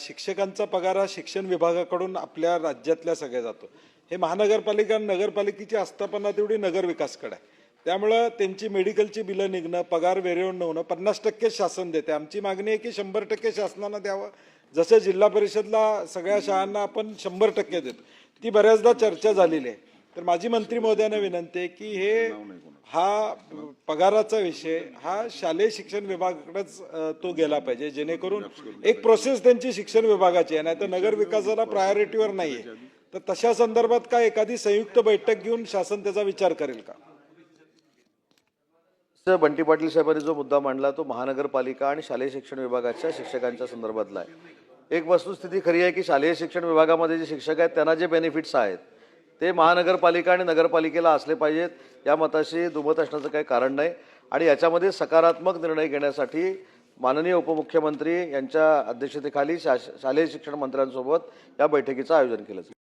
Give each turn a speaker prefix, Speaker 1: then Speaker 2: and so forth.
Speaker 1: शिक्षकांचा पगार हा शिक्षण विभागाकडून आपल्या राज्यातल्या सगळ्या जातो. हे महानगरपालिका नगरपालिकेची आस्थापना तेवढी नगरविकासकडे आहे. त्यामुळं त्यांची मेडिकलची बिलं निघणं पगार वेरेवर न होणं पन्नास टक्के शासन देते. आमची मागणी आहे की शंभर टक्के शासनानं द्यावं. जसं जिल्हा परिषदला सगळ्या शाळांना आपण शंभर टक्के देतो. ती बऱ्याचदा चर्चा झालेली आहे. तर माझी मंत्री महोदयांना विनंती आहे की हे हा पगाराचा विषय हा शालेय शिक्षण विभागाकडेच तो गेला पाहिजे जेणेकरून एक प्रोसेस त्यांची शिक्षण विभागाची आहे नाही तर नगर विकासाला प्रायोरिटीवर नाही आहे तर तशा संदर्भात काय एखादी संयुक्त बैठक घेऊन शासन त्याचा विचार करेल का?
Speaker 2: सर बंटी पाटील साहेबांनी जो मुद्दा मांडला तो महानगरपालिका आणि शालेय शिक्षण विभागाच्या शिक्षकांच्या संदर्भातला आहे. एक वस्तुस्थिती खरी आहे की शालेय शिक्षण विभागामध्ये जे शिक्षक आहेत त्यांना जे बेनिफिट्स आहेत ते महानगरपालिका आणि नगरपालिकेला असले पाहिजेत. या मताशी दुमत असण्याचं काही कारण नाही. आणि याच्यामध्ये सकारात्मक निर्णय घेण्यासाठी माननीय उपमुख्यमंत्री यांच्या अध्यक्षतेखाली शा शालेय शिक्षण मंत्र्यांसोबत या बैठकीचं आयोजन केलं जाईल.